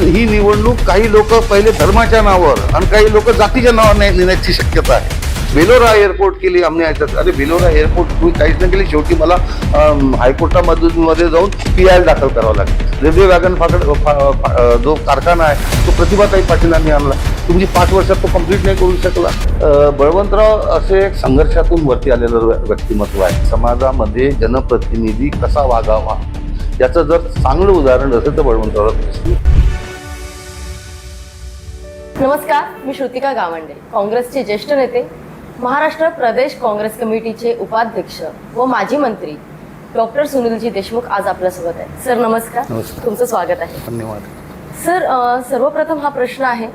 ही निवडणूक काही लोक पहिले धर्माच्या नावावर आणि काही लोक जातीच्या नावावर नाही नेण्याची शक्यता आहे. बेलोरा एअरपोर्ट केली आम्ही याच्यात. अरे बेलोरा एअरपोर्ट तुम्ही काहीच नाही केली. शेवटी मला हायकोर्टामधून मध्ये जाऊन पी आय दाखल करावं लागेल. रेल्वे वॅगन फाकड जो कारखाना आहे तो प्रतिभाताई पाटीलांनी आणला. तुम्ही पाच वर्षात तो कंप्लीट नाही करू शकला. बळवंतराव असे एक संघर्षातून वरती आलेलं व्यक्तिमत्व आहे. समाजामध्ये जनप्रतिनिधी कसा वागावा? याचं जर चांगलं उदाहरण असेल तर बळवंतराव नमस्कार मी श्रुतिका गावंडे काँग्रेसचे ज्येष्ठ नेते महाराष्ट्र प्रदेश काँग्रेस कमिटीचे उपाध्यक्ष व माजी मंत्री. डॉक्टर सुनीलजी देशमुख आज आपल्यासोबत आहेत. सर नमस्कार. तुमचं स्वागत आहे. धन्यवाद. सर सर्वप्रथम हा प्रश्न आहे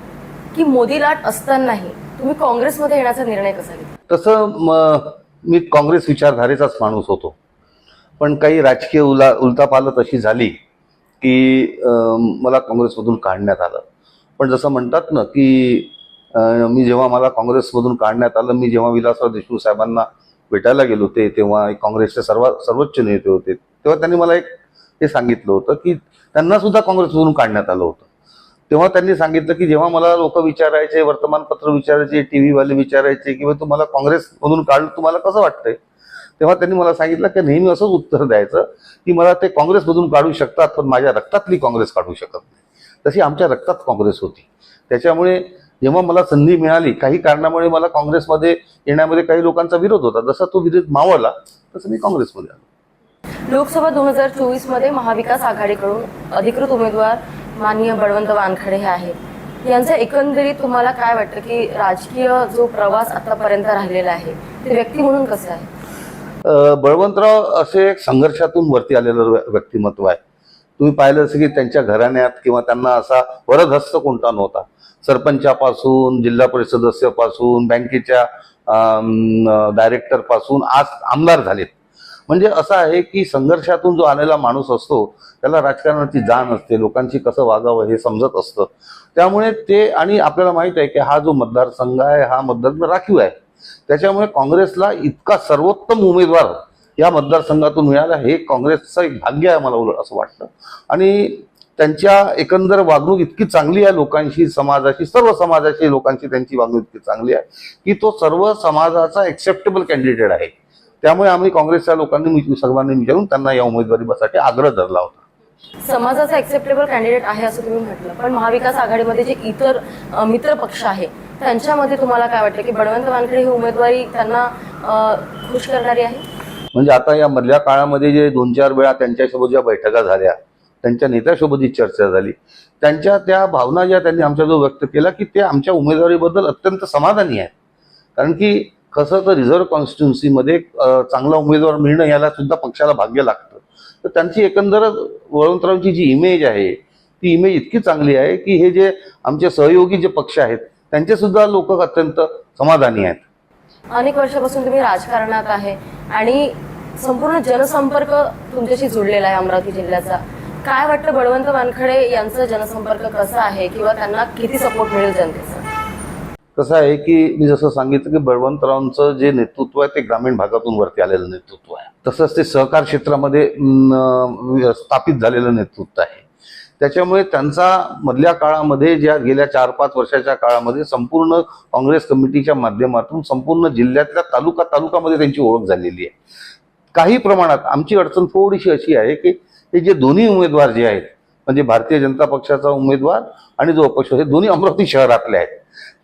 की मोदी लाट असतानाही तुम्ही काँग्रेसमध्ये येण्याचा निर्णय कसा घेतला? तसं म- काँग्रेस विचारधारेचाच माणूस होतो. पण काही राजकीय उला उलतापालत अशी झाली की मला काँग्रेसमधून काढण्यात आलं. पण जसं म्हणतात ना की मी जेव्हा मला काँग्रेसमधून काढण्यात आलं मी जेव्हा विलासराव देशमुख साहेबांना भेटायला गेलो होते तेव्हा एक काँग्रेसचे सर्व सर्वोच्च नेते होते तेव्हा त्यांनी मला एक हे सांगितलं होतं की त्यांना सुद्धा काँग्रेसमधून काढण्यात आलं होतं. तेव्हा त्यांनी सांगितलं की जेव्हा मला लोक विचारायचे वर्तमानपत्र विचारायचे टी व्हीवाले विचारायचे किंवा तुम्हाला काँग्रेसमधून काढलं तुम्हाला कसं वाटतंय? तेव्हा त्यांनी मला सांगितलं की नेहमी असंच उत्तर द्यायचं की मला ते काँग्रेसमधून काढू शकतात पण माझ्या रक्तातली काँग्रेस काढू शकत नाही. तशी आमच्या रक्तात काँग्रेस होती. त्याच्यामुळे जेव्हा मला संधी मिळाली काही कारणामुळे मला काँग्रेसमध्ये येण्यामध्ये काही लोकांचा विरोध होता. जसा तो विरोध मावळला तसं मी काँग्रेसमध्ये आलो. लोकसभा दोन हजार चोवीसमध्ये महाविकास आघाडीकडून अधिकृत उमेदवार माननीय बळवंत वानखडे हे आहेत. यांचं एकंदरीत तुम्हाला काय वाटतं की राजकीय जो प्रवास आतापर्यंत राहिलेला आहे ते व्यक्ती म्हणून कसं आहे? बळवंतराव असे एक संघर्षातून वरती आलेलं व्य- व्यक्तिमत्व आहे. तुम्ही पाहिलं असं की त्यांच्या घराण्यात किंवा त्यांना असा वरदहस्त कोणता नव्हता. सरपंचापासून जिल्हा परिषद सदस्यापासून बँकेच्या डायरेक्टरपासून आज आमदार झालेत. म्हणजे असं आहे की संघर्षातून जो आलेला माणूस असतो त्याला राजकारणाची जाण असते लोकांशी कसं वागावं हे समजत असतं. त्यामुळे ते आणि आपल्याला माहीत आहे की हा जो मतदारसंघ आहे हा मतदार राखीव आहे. त्याच्यामुळे काँग्रेसला इतका सर्वोत्तम उमेदवार या मतदारसंघातून मिळाला हे काँग्रेसचं एक भाग्य आहे मला उलट असं वाटतं. आणि त्यांच्या एकंदर वागणूक इतकी चांगली आहे लोकांशी समाजाशी सर्व समाजाशी लोकांची त्यांची वागणूक इतकी चांगली आहे की तो सर्व समाजाचा एक्सेप्टेबल कॅन्डिडेट आहे. त्यामुळे आम्ही काँग्रेसच्या लोकांनी सर्वांनी विचारून त्यांना या उमेदवारीसाठी आग्रह धरला होता. समाजाचा एक्सेप्टेबल कॅन्डिडेट आहे असं तुम्ही म्हटलं. पण महाविकास आघाडीमध्ये जे इतर मित्र पक्ष आहे त्यांच्यामध्ये तुम्हाला काय वाटतं की बळवंत वानखडे ही उमेदवारी त्यांना खुश करणारी आहे? म्हणजे आता या मधल्या काळामध्ये जे दोन चार वेळा त्यांच्यासोबत ज्या बैठका झाल्या त्यांच्या नेत्यासोबत जी चर्चा झाली त्यांच्या त्या भावना ज्या त्यांनी आमच्याजवळ व्यक्त केल्या की ते आमच्या उमेदवारीबद्दल अत्यंत समाधानी आहेत. कारण की कसं तर रिझर्व्ह कॉन्स्टिट्युन्सीमध्ये चांगला उमेदवार मिळणं याला सुद्धा पक्षाला भाग्य लागतं. तर त्यांची एकंदरच वळवंतरावची जी इमेज आहे ती इमेज इतकी चांगली आहे की हे जे आमचे सहयोगी जे पक्ष आहेत त्यांचे सुद्धा लोक अत्यंत समाधानी आहेत. अनेक वर्षापासून तुम्ही राजकारणात आहे आणि संपूर्ण जनसंपर्क तुमच्याशी जुळलेला आहे अमरावती जिल्ह्याचा. काय वाटतं बळवंत वानखडे यांचा जनसंपर्क कसा आहे किंवा त्यांना किती सपोर्ट मिळेल जनतेचा? कसं आहे की मी जसं सांगितलं की बळवंतरावांचं जे नेतृत्व आहे ते ग्रामीण भागातून वरती आलेलं नेतृत्व आहे. तसंच ते सहकार क्षेत्रामध्ये स्थापित झालेलं नेतृत्व आहे. त्याच्यामुळे त्यांचा मधल्या काळामध्ये ज्या गेल्या चार पाच वर्षाच्या काळामध्ये संपूर्ण काँग्रेस कमिटीच्या माध्यमातून संपूर्ण जिल्ह्यातल्या तालुका तालुकामध्ये त्यांची ओळख झालेली आहे. काही प्रमाणात आमची अडचण थोडीशी अशी आहे की हे जे दोन्ही उमेदवार जे आहेत म्हणजे भारतीय जनता पक्षाचा उमेदवार आणि जो अपक्ष हे दोन्ही अमरावती शहरातले आहेत.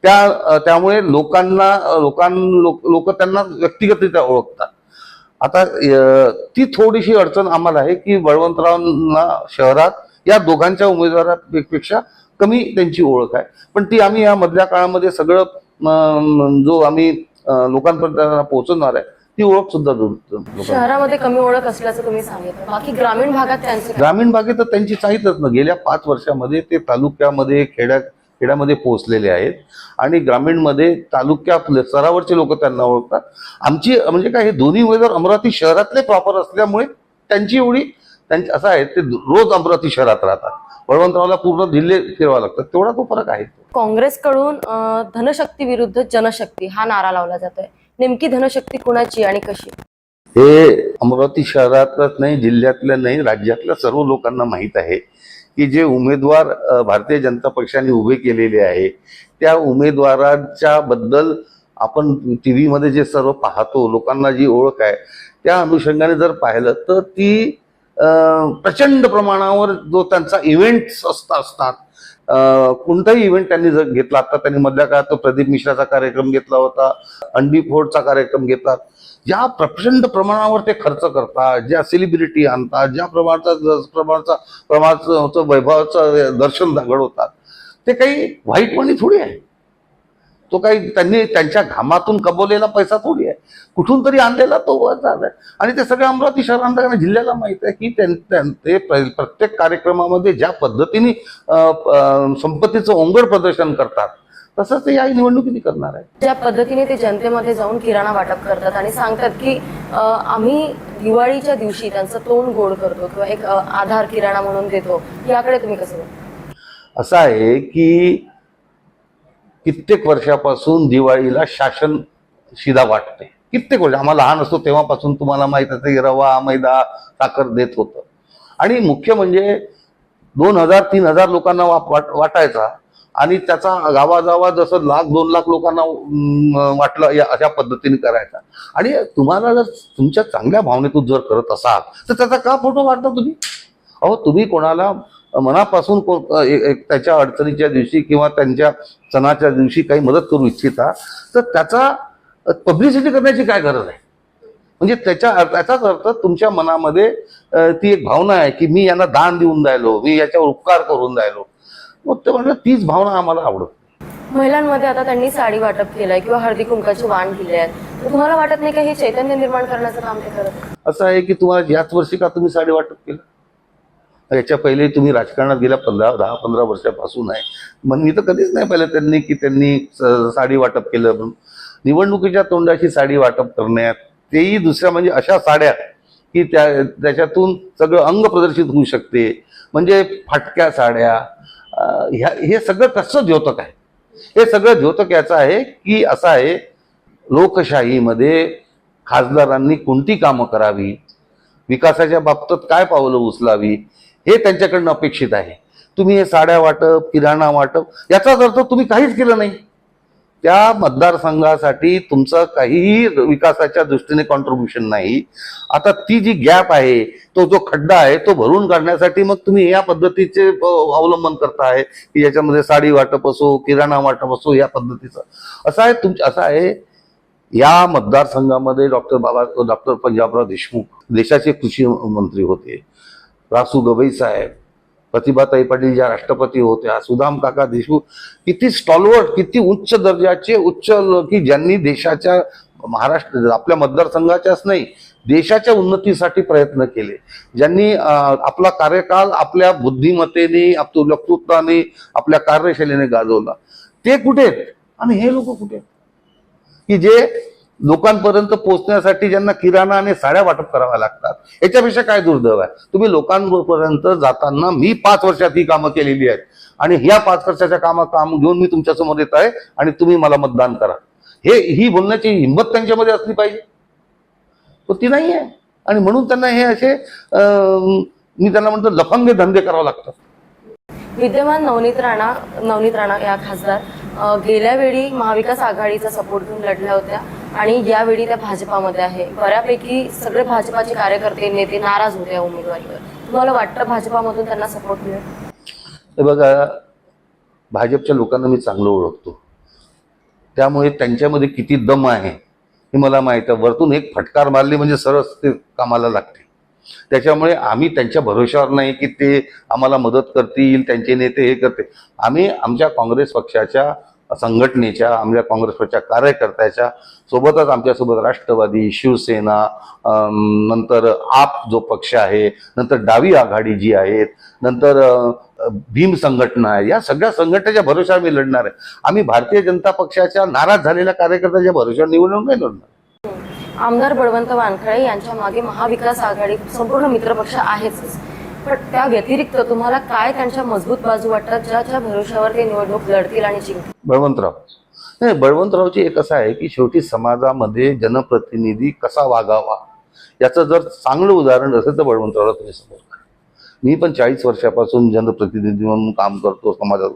त्या त्यामुळे लोकांना लोकां लोक लोक त्यांना व्यक्तिगतरित्या ओळखतात. आता ती थोडीशी अडचण आम्हाला आहे की बळवंतरावांना शहरात या दोघांच्या उमेदवारापेक्षा कमी त्यांची ओळख आहे. पण ती आम्ही या मधल्या काळामध्ये सगळं जो आम्ही लोकांपर्यंत पोहोचवणार आहे ती ओळख सुद्धा शहरामध्ये कमी ओळख असल्याचं तुम्ही सांगितलं. बाकी ग्रामीण भागात त्यांचं? ग्रामीण भागेत तर त्यांची चाहीतच ना गेल्या पाच वर्षामध्ये ते तालुक्यामध्ये खेड्या खेड्यामध्ये पोहोचलेले आहेत. आणि ग्रामीणमध्ये तालुक्या स्तरावरचे लोक त्यांना ओळखतात. आमची म्हणजे काय हे दोन्ही उमेदवार अमरावती शहरातले प्रॉपर असल्यामुळे त्यांची एवढी त्यांची असं आहे ते रोज अमरावती शहरात राहतात. बळवंतरावला पूर्ण जिल्हे फिरवावं लागतात तेवढा तो फरक आहे. काँग्रेसकडून धनशक्ती विरुद्ध जनशक्ती हा नारा लावला जातोय. नेमकी धनशक्ती कुणाची आणि कशी? हे अमरावती शहरातच नाही जिल्ह्यातल्या नाही राज्यातल्या सर्व लोकांना माहीत आहे की जे उमेदवार भारतीय जनता पक्षाने उभे केलेले आहे त्या उमेदवारांच्या बद्दल आपण टी व्हीमध्ये जे सर्व पाहतो लोकांना जी ओळख आहे त्या अनुषंगाने जर पाहिलं तर ती प्रचंड प्रमाणावर जो त्यांचा इव्हेंट्स असता असतात. कोणताही इव्हेंट त्यांनी जर घेतला आता त्यांनी मधल्या काळात तो प्रदीप मिश्राचा कार्यक्रम घेतला होता अंडी फोडचा कार्यक्रम घेतात ज्या प्रचंड प्रमाणावर ते खर्च करतात ज्या सेलिब्रिटी आणतात ज्या प्रमाणाचा प्रमाणाचा प्रमाणाचं वैभवाचं दर्शन घडवतात ते काही वाईट म्हणी थोडी आहे. तो काही त्यांनी त्यांच्या घामातून कमवलेला पैसा थोडी आहे. कुठून तरी आणलेला तो आहे आणि ते सगळं अमरावती शहरांना जिल्ह्याला माहीत आहे की ते प्र- प्रत्येक कार्यक्रमामध्ये ज्या पद्धतीने संपत्तीचं ओंगड प्रदर्शन करतात तसंच ते या निवडणुकीने करणार आहे. ज्या पद्धतीने ते जनतेमध्ये जाऊन किराणा वाटप करतात आणि सांगतात की आम्ही दिवाळीच्या दिवशी त्यांचं तोंड गोड करतो किंवा एक आधार किराणा म्हणून देतो याकडे तुम्ही कसं? असं आहे की कित्येक वर्षापासून दिवाळीला शासन शिदा वाटते. कित्येक वर्ष आम्हाला लहान असतो तेव्हापासून तुम्हाला माहीत असते रवा मैदा साखर देत होतं. आणि मुख्य म्हणजे दोन हजार तीन हजार लोकांना वाट वाटायचा आणि त्याचा गावागावा जसं लाख दोन लाख लोकांना वाटलं या अशा पद्धतीने करायचा. आणि तुम्हाला जर तुमच्या चांगल्या भावनेतून जर करत असाल तर त्याचा का फोटो वाटता तुम्ही? अहो तुम्ही कोणाला मनापासून त्याच्या अडचणीच्या दिवशी किंवा त्यांच्या सणाच्या दिवशी काही मदत करू इच्छिता तर त्याचा पब्लिसिटी करण्याची काय गरज आहे? म्हणजे त्याच्या त्याचाच अर्थ तुमच्या मनामध्ये ती एक भावना आहे की मी यांना दान देऊन द्यायलो मी याच्यावर उपकार करून द्यायलो मग ते म्हटलं तीच भावना आम्हाला आवडत महिलांमध्ये आता त्यांनी साडी वाटप केलंय किंवा हळदी कुंकाचे वाण दिले आहेत तर तुम्हाला वाटत नाही का हे चैतन्य निर्माण करण्याचं काम ते करत? असं आहे की तुम्हाला याच वर्षी का तुम्ही साडी वाटप केलं? याच्या पहिले तुम्ही राजकारणात गेल्या पंधरा दहा पंधरा वर्षापासून आहे. मग मी तर कधीच नाही पाहिलं त्यांनी की त्यांनी स- साडी वाटप केलं म्हणून. निवडणुकीच्या तोंडाची साडी वाटप करण्यात तेही दुसऱ्या म्हणजे अशा साड्या की त्या त्याच्यातून सगळं अंग प्रदर्शित होऊ शकते. म्हणजे फाटक्या साड्या ह्या हे सगळं कसं द्योतक आहे? हे सगळं द्योतक याचं आहे की असं आहे लोकशाहीमध्ये खासदारांनी कोणती कामं करावी? विकासाच्या बाबतीत काय पावलं उचलावी? हे त्यांच्याकडनं अपेक्षित आहे. तुम्ही हे साड्या वाटप किराणा वाटप याचाच अर्थ तुम्ही काहीच केलं नाही. त्या मतदारसंघासाठी तुमचा काहीही विकासाच्या दृष्टीने कॉन्ट्रीब्युशन नाही. आता ती जी गॅप आहे तो जो खड्डा आहे तो भरून काढण्यासाठी मग तुम्ही या पद्धतीचे अवलंबन करताय की याच्यामध्ये साडी वाटप असो किराणा वाटप असो या पद्धतीचं. असं आहे तुमचं असं आहे या मतदारसंघामध्ये डॉक्टर बाबा डॉक्टर पंजाबराव देशमुख देशाचे कृषी मंत्री होते. रासू गवई साहेब प्रतिभाताई पाटील ज्या राष्ट्रपती होत्या सुदाम काका देशमुख किती स्टॉलवर्ड किती उच्च दर्जाचे उच्च की ज्यांनी देशाच्या महाराष्ट्र आपल्या मतदारसंघाच्याच नाही देशाच्या उन्नतीसाठी प्रयत्न केले. ज्यांनी आपला कार्यकाल आपल्या बुद्धिमत्तेने आपल्या वक्तृत्वाने आपल्या कार्यशैलीने गाजवला. ते कुठे आहेत? आणि हे लोक कुठे आहेत? की जे लोकांपर्यंत पोहोचण्यासाठी ज्यांना किराणा आणि साड्या वाटप कराव्या लागतात याच्यापेक्षा काय दुर्दैव आहे? तुम्ही लोकांपर्यंत जाताना मी पाच वर्षात ही कामं केलेली आहेत. आणि ह्या पाच वर्षाच्या कामा काम घेऊन मी तुमच्यासमोर येत आहे आणि तुम्ही मला मतदान करा. हे ही बोलण्याची हिंमत त्यांच्यामध्ये असली पाहिजे. ती नाही आहे. आणि म्हणून त्यांना हे असे मी त्यांना म्हणतो लफंगे धंदे करावे लागतात विद्यमान नवनीत राणा नवनीत राणा या खासदार गेल्या वेळी महाविकास आघाडीचा सपोर्ट घेऊन लढल्या होत्या. आणि यावेळी त्या भाजपामध्ये आहे. बऱ्यापैकी सगळे भाजपाचे कार्यकर्ते नेते नाराज होते या उमेदवारीवर. तुम्हाला वाटतं भाजपामधून त्यांना सपोर्ट मिळेल? हे बघा भाजपच्या लोकांना मी चांगलं ओळखतो. त्यामुळे त्यांच्यामध्ये किती दम आहे हे मला माहीत आहे. वरतून एक फटकार मारली म्हणजे सरस ते कामाला लागते. त्याच्यामुळे आम्ही त्यांच्या भरोश्यावर नाही की ते आम्हाला मदत करतील त्यांचे नेते हे करते आम्ही आमच्या काँग्रेस पक्षाच्या संघटनेच्या आमच्या काँग्रेसच्या कार्यकर्त्याच्या सोबतच आमच्यासोबत राष्ट्रवादी शिवसेना नंतर आप जो पक्ष आहे नंतर डावी आघाडी जी आहेत नंतर भीम संघटना आहे या सगळ्या संघटनेच्या भरोशावर मी लढणार आहे. आम्ही भारतीय जनता पक्षाच्या नाराज झालेल्या कार्यकर्त्याच्या भरोशावर निवडणूक नाही लढणार. आमदार बळवंत वानखळे यांच्या मागे महाविकास आघाडी संपूर्ण मित्रपक्ष आहेच. पण त्या व्यतिरिक्त तुम्हाला काय त्यांच्या मजबूत बाजू वाटतात? ज्याच्या भरोश्यावर ते निवडणूक लढतील आणि जिंकतील. बळवंतराव. नाही बळवंतरावची एक असं आहे की शेवटी समाजामध्ये जनप्रतिनिधी कसा वागावा? याचं जर चांगलं उदाहरण असेल तर बळवंतरावला तुम्ही समोर मी पण चाळीस वर्षापासून जनप्रतिनिधी म्हणून काम करतो समाजात.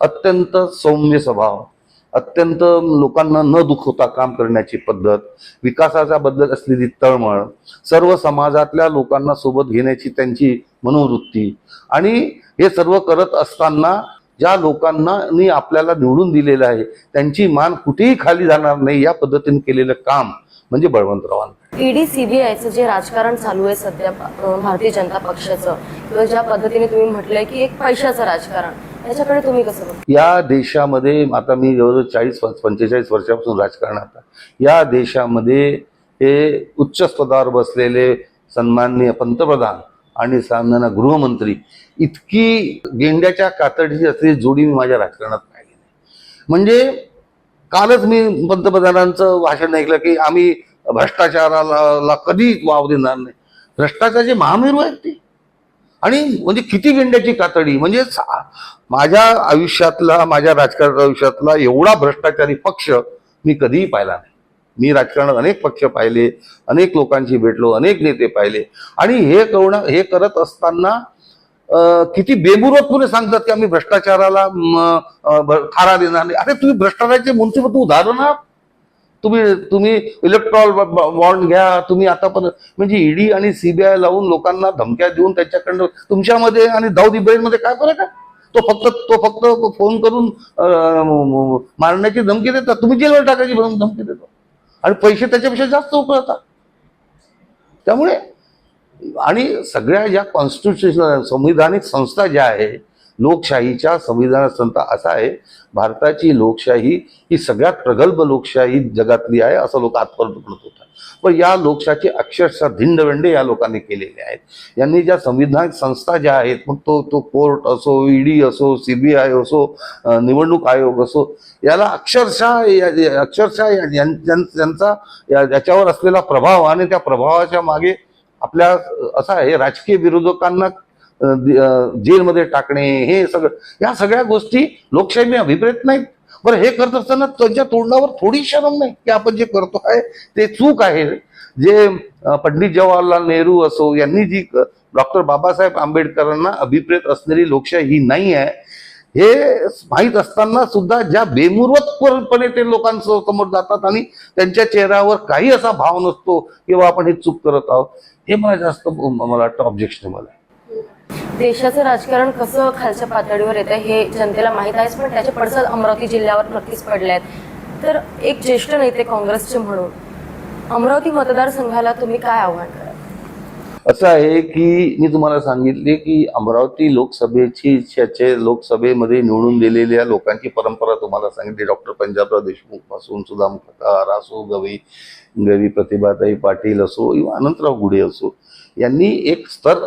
अत्यंत सौम्य स्वभाव. अत्यंत लोकांना न दुखवता काम करण्याची पद्धत विकासाच्या बद्दल असलेली तळमळ सर्व समाजातल्या लोकांना सोबत घेण्याची त्यांची मनोवृत्ती आणि हे सर्व करत असताना ज्या लोकांना आपल्याला निवडून दिलेलं आहे त्यांची मान कुठेही खाली जाणार नाही या पद्धतीने केलेलं काम म्हणजे बळवंतरावांचं. ईडी सीबीआयचं जे राजकारण चालू आहे सध्या भारतीय जनता पक्षाचं किंवा ज्या पद्धतीने तुम्ही म्हटलंय की एक पैशाचं राजकारण याच्याकडे तुम्ही कसं बघता? या देशामध्ये आता मी जवळजवळ चाळीस पंचेचाळीस वर्षापासून राजकारणात या देशामध्ये हे उच्च पदावर बसलेले सन्माननीय पंतप्रधान आणि सामान्य गृहमंत्री इतकी गेंड्याच्या कातडीची असलेली जोडी मी माझ्या राजकारणात पाहिली नाही. म्हणजे कालच मी पंतप्रधानांचं भाषण ऐकलं की आम्ही भ्रष्टाचाराला कधी वाव देणार नाही? भ्रष्टाचाराचे महामेरू आहेत ते. आणि म्हणजे किती गेंड्याची कातडी? म्हणजे माझ्या आयुष्यातला माझ्या राजकारण आयुष्यातला एवढा भ्रष्टाचारी पक्ष मी कधीही पाहिला नाही. मी राजकारणात अनेक पक्ष पाहिले अनेक लोकांशी भेटलो अनेक नेते पाहिले. आणि हे करणं हे करत असताना किती बेमुरतपणे सांगतात की आम्ही भ्रष्टाचाराला थारा देणार नाही. अरे तुम्ही भ्रष्टाचाराचे मुन्सिपल उदाहरण आहात. तुम्ही तुम्ही इलेक्ट्रॉल बॉन्ड घ्या तुम्ही आता पण म्हणजे ईडी आणि सीबीआय लावून लोकांना धमक्या देऊन त्याच्याकडनं तुमच्यामध्ये आणि दाऊद इब्राहिममध्ये काय फरक आहे? तो फक्त तो फक्त फोन करून मारण्याची धमकी देतात. तुम्ही जेलवर टाकायची म्हणून धमकी देता आणि पैसे त्याच्यापेक्षा जास्त उकळतात. त्यामुळे आणि सगळ्या ज्या कॉन्स्टिट्युशन संविधानिक संस्था ज्या आहे लोकशाहीच्या संविधानात संता असा आहे भारताची लोकशाही ही सगळ्यात प्रगल्भ लोकशाही जगातली आहे असं लोक आतपर्यंत म्हणत होता पण या लोकशाहीचे अक्षरशः धिंडवेंडे या लोकांनी केलेले आहेत. यांनी ज्या संविधानिक संस्था ज्या आहेत मग तो तो कोर्ट असो ईडी असो सीबीआय असो निवडणूक आयोग असो याला अक्षरशः अक्षरशः यांचा त्यांचा याच्यावर असलेला प्रभाव आणि त्या प्रभावाच्या मागे आपल्या असं आहे राजकीय विरोधकांना जेलमध्ये टाकणे हे सगळं या सगळ्या गोष्टी लोकशाही अभिप्रेत नाहीत. बरं हे करत असताना त्यांच्या तोंडावर थोडी शरम नाही की आपण जे करतो आहे ते चूक आहे. जे पंडित जवाहरलाल नेहरू असो यांनी जी डॉक्टर बाबासाहेब आंबेडकरांना अभिप्रेत असलेली लोकशाही ही नाही आहे. हे माहीत असताना सुद्धा ज्या बेमुरवतपणे ते लोकांसमोर जातात आणि त्यांच्या चेहऱ्यावर काही असा भाव नसतो किंवा आपण हे चूक करत आहोत हे मला जास्त मला वाटतं ऑब्जेक्शनेबल आहे देशाचं राजकारण कसं खालच्या पातळीवर येतं हे जनतेला माहीत आहेच पण त्याचे पडसाद अमरावती जिल्ह्यावर नक्कीच पडले आहेत तर एक ज्येष्ठ नेते काँग्रेसचे म्हणून अमरावती मतदारसंघाला तुम्ही काय आव्हान असं आहे की मी तुम्हाला सांगितले की अमरावती लोकसभेची त्याचे लोकसभेमध्ये निवडून दिलेल्या लोकांची परंपरा तुम्हाला सांगितली. डॉक्टर पंजाबराव देशमुखपासून सुद्धा खतार असो गवी गवी प्रतिभाताई पाटील असो किंवा अनंतराव गुढे असो यांनी एक स्तर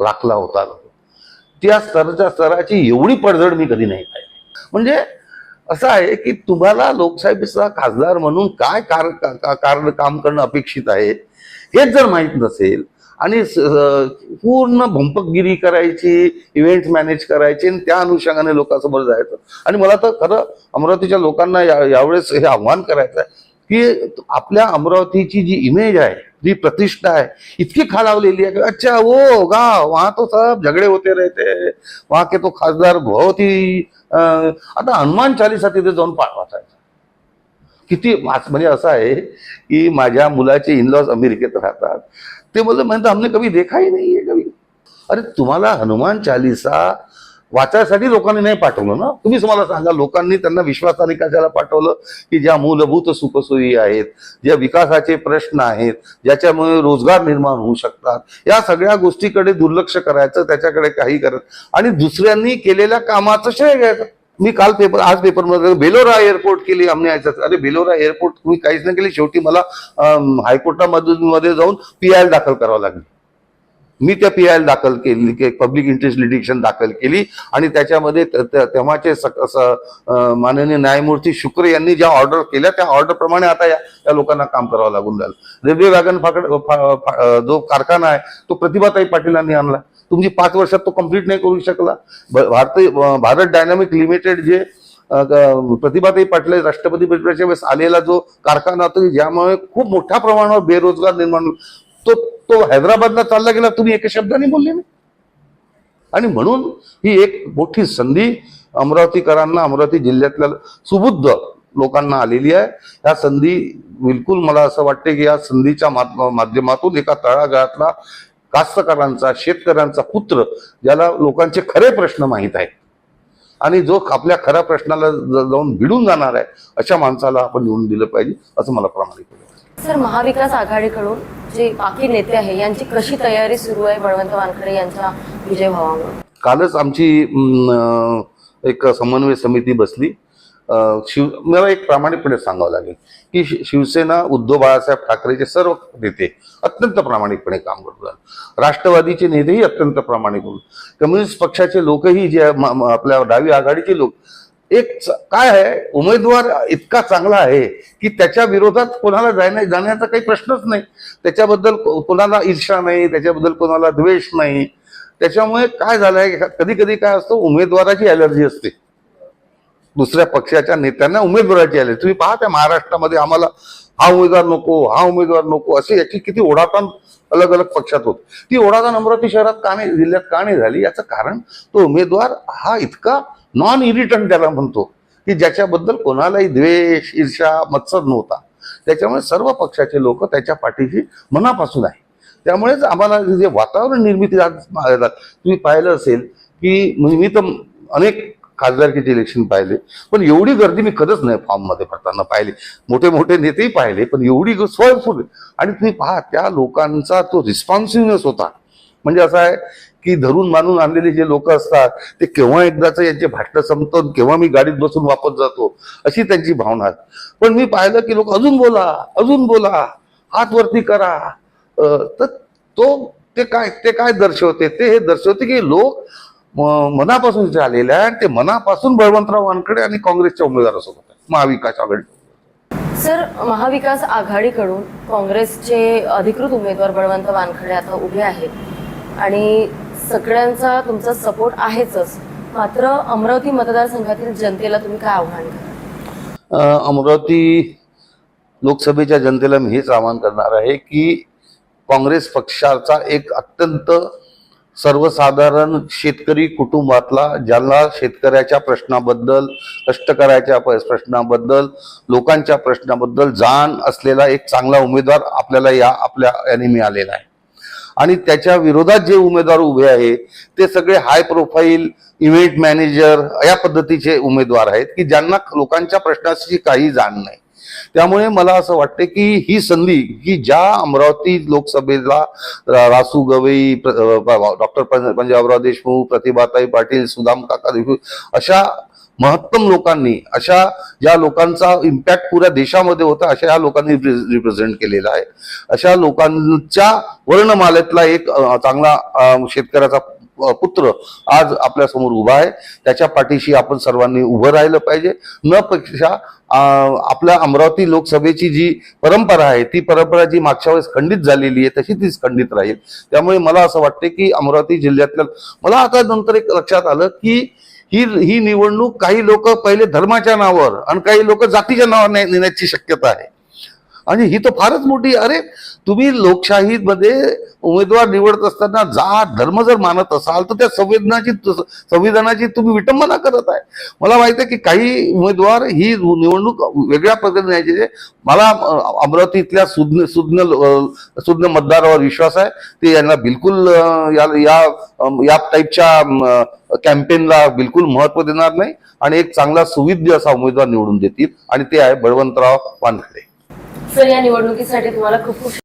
राखला होता. त्या स्तराच्या स्तराची एवढी पडझड मी कधी नाही पाहिली. म्हणजे असं आहे की तुम्हाला लोकसाहेबचा खासदार म्हणून काय कार का- कारण काम करणं अपेक्षित आहे हेच जर माहीत नसेल आणि पूर्ण भंपकगिरी करायची इव्हेंट मॅनेज करायचे आणि त्या अनुषंगाने लोकांसमोर जायचं. आणि मला तर खरं अमरावतीच्या लोकांना या यावेळेस हे आव्हान करायचं आहे. की आपल्या अमरावतीची जी इमेज आहे जी प्रतिष्ठा आहे इतकी खालावलेली आहे अच्छा हो, वो गाव वहां तो सब झगडे होते रहते वहां के तो खासदार बहुत ही अं, आता हनुमान चालीसा तिथे जाऊन वाचायचा. किती म्हणजे असं आहे की माझ्या मुलाचे इनलॉज अमेरिकेत राहतात. ते बोलले म्हणतात हमने कभी देखा ही नाही आहे कभी. अरे तुम्हाला हनुमान चालीसा वाचायसाठी लोकांनी नाही पाठवलं ना? तुम्हीच मला सांगा लोकांनी त्यांना विश्वासाने कशाला पाठवलं की ज्या मूलभूत सुखसोयी आहेत ज्या विकासाचे प्रश्न आहेत ज्याच्यामुळे रोजगार निर्माण होऊ शकतात या सगळ्या गोष्टीकडे दुर्लक्ष करायचं त्याच्याकडे काही करत. आणि दुसऱ्यांनी केलेल्या कामाचं श्रेय घ्यायचं. मी काल पेपर आज पेपरमध्ये बेलोरा एअरपोर्ट केली आम्ही याच्यात. अरे बेलोरा एअरपोर्ट तुम्ही काहीच नाही केली. शेवटी मला हायकोर्टामध्ये हायकोर्टामधून मध्ये जाऊन पी आय दाखल करावं लागली. मी त्या पी आय दाखल केली पब्लिक इंटरेस्ट लिडिक्शन दाखल केली आणि त्याच्यामध्ये तेव्हाचे स- माननीय न्यायमूर्ती शुक्र यांनी ज्या ऑर्डर केल्या त्या ऑर्डरप्रमाणे आता या या लोकांना काम करावं लागून राहिलं. रेल्वे वॅगन फाकड फा- फा- जो कारखाना आहे तो प्रतिभाताई पाटीलांनी आणला. तुमची पाच वर्षात तो कंप्लीट नाही करू शकला. भारतीय भारत डायनामिक लिमिटेड जे प्रतिभाताई पाटील राष्ट्रपती वेळेस आलेला जो कारखाना होता ज्यामुळे खूप मोठ्या प्रमाणावर बेरोजगार निर्माण तो तो हैदराबादला चालला गेला तुम्ही एका शब्दाने बोलले नाही आणि म्हणून ही एक मोठी संधी अमरावतीकरांना अमरावती जिल्ह्यातल्या सुबुद्ध लोकांना आलेली आहे. ह्या संधी बिलकुल मला असं वाटते की या संधीच्या माध्यमातून एका तळागाळातला कास्तकारांचा शेतकऱ्यांचा पुत्र ज्याला लोकांचे खरे प्रश्न माहीत आहेत. आणि जो आपल्या खऱ्या प्रश्नाला जाऊन भिडून जाणार आहे अशा माणसाला आपण निवडून दिलं पाहिजे असं मला प्रामाणिक वाटतं. सर महाविकास आघाडीकडून जे बाकी नेते आहे यांची कशी तयारी सुरू आहे? बळवंत वानखडे यांच्या विजय भावामुळे. कालच आमची अं, एक समन्वय समिती बसली. अं, शिव मला एक प्रामाणिकपणे सांगावं लागेल की शि- शिवसेना उद्धव बाळासाहेब ठाकरेचे सर्व नेते अत्यंत प्रामाणिकपणे काम करतात राष्ट्रवादीचे नेतेही अत्यंत प्रामाणिक होते. कम्युनिस्ट पक्षाचे लोकही जे म- म- आपल्या डावी आघाडीचे लोक एक काय आहे? उमेदवार इतका चांगला आहे की त्याच्या विरोधात कोणाला जाण्या जाण्याचा काही प्रश्नच नाही. त्याच्याबद्दल कोणाला ईर्षा नाही त्याच्याबद्दल कोणाला द्वेष नाही. त्याच्यामुळे काय झालंय? कधी कधी काय असतं उमेदवाराची अलर्जी असते. दुसऱ्या पक्षाच्या नेत्यांना उमेदवाराची अलर्जी तुम्ही पाहता त्या महाराष्ट्रामध्ये आम्हाला हा उमेदवार नको हा उमेदवार नको असे याची किती ओढाताण अलग अलग पक्षात होत. ती ओढाताण अमरावती शहरात का नाही जिल्ह्यात का नाही झाली याचं कारण तो उमेदवार हा इतका नॉन इरिटंट त्याला म्हणतो की ज्याच्याबद्दल कोणालाही द्वेष ईर्षा मत्सर नव्हता. त्याच्यामुळे सर्व पक्षाचे लोक त्याच्या पाठीशी मनापासून आहे त्यामुळेच आम्हाला जे वातावरण निर्मिती आज तुम्ही पाहिलं असेल की मी तर अनेक खासदारकीचे इलेक्शन पाहिले. पण एवढी गर्दी मी कधीच नाही फॉर्ममध्ये भरताना पाहिली. मोठे मोठे नेतेही पाहिले पण एवढी स्वयंफुल. आणि तुम्ही पहा त्या लोकांचा तो रिस्पॉन्सिव्हनेस होता. म्हणजे असं आहे की धरून मानून आणलेले जे लोक असतात ते केव्हा एकदाच यांचे भाष्ट संपतं केव्हा मी गाडीत बसून वापस जातो अशी त्यांची भावना आहे. पण मी पाहिलं की लोक अजून बोला अजून बोला हात वरती करा. तर तो ते काय ते काय दर्शवते? ते हे दर्शवते की लोक मनापासून आलेले आहे आणि ते मनापासून बळवंतराव वानकडे आणि काँग्रेसच्या उमेदवारासोबत आहे. महाविकास आघाडी. सर महाविकास आघाडीकडून काँग्रेसचे अधिकृत उमेदवार बळवंत वानखडे आता उभे आहेत. आणि सगळ्यांचा तुमचा सपोर्ट आहेच मात्र अमरावती मतदारसंघातील जनतेला तुम्ही काय आव्हान कराल अं, अमरावती लोकसभेच्या जनतेला मी हेच आवाहन करणार आहे की काँग्रेस पक्षाचा एक अत्यंत सर्वसाधारण शेतकरी कुटुंबातला ज्यांना शेतकऱ्याच्या प्रश्नाबद्दल कष्टकऱ्याच्या प्रश्नाबद्दल लोकांच्या प्रश्नाबद्दल जाण असलेला एक चांगला उमेदवार आपल्याला या आपल्या याने मिळालेला आहे. आणि त्याच्या विरोधात जे उमेदवार उभे आहेत ते सगळे हाय प्रोफाईल इव्हेंट मॅनेजर या पद्धतीचे उमेदवार आहेत की ज्यांना लोकांच्या प्रश्नाशी काही जाण नाही. त्यामुळे मला असं वाटते की ही संधी की ज्या अमरावती लोकसभेला रासू गवई डॉक्टर पंजाबराव देशमुख प्रतिभाताई पाटील सुदाम काका देशमुख अशा महत्तम लोकांनी अशा ज्या लोकांचा इम्पॅक्ट पुऱ्या देशामध्ये होता अशा या लोकांनी रिप्रेझेंट केलेला आहे. अशा लोकांच्या वर्णमालेतला एक चांगला शेतकऱ्याचा पुत्र आज आपल्यासमोर उभा आहे. त्याच्या पाठीशी आपण सर्वांनी उभं राहिलं पाहिजे. न पेक्षा आपल्या अमरावती लोकसभेची जी परंपरा आहे ती परंपरा जी मागच्या वेळेस खंडित झालेली आहे तशी तीच खंडित राहील. त्यामुळे मला असं वाटते की अमरावती जिल्ह्यातल्या मला आता नंतर एक लक्षात आलं की ही ही निवडणूक काही लोक पहिले धर्माच्या नावावर आणि काही लोक जातीच्या नावावर नेण्याची शक्यता आहे. आणि ही तर फारच मोठी अरे तुम्ही लोकशाहीमध्ये उमेदवार निवडत असताना जात धर्म जर मानत असाल तर त्या संवेदनाची संविधानाची तुम्ही विटंबना करत आहे. मला माहिती आहे की काही उमेदवार ही निवडणूक वेगळ्या पद्धतीने न्यायची मला अमरावतीतल्या सुज्ञ सुज्ञ सुज्ञ मतदारावर विश्वास आहे. ते यांना बिलकुल या या या टाईपच्या कॅम्पेनला बिलकुल महत्त्व देणार नाही. आणि एक चांगला सुविध्य असा उमेदवार निवडून देतील. आणि ते आहे बळवंतराव वानखडे. सर या निवडणुकीसाठी तुम्हाला खूप खूप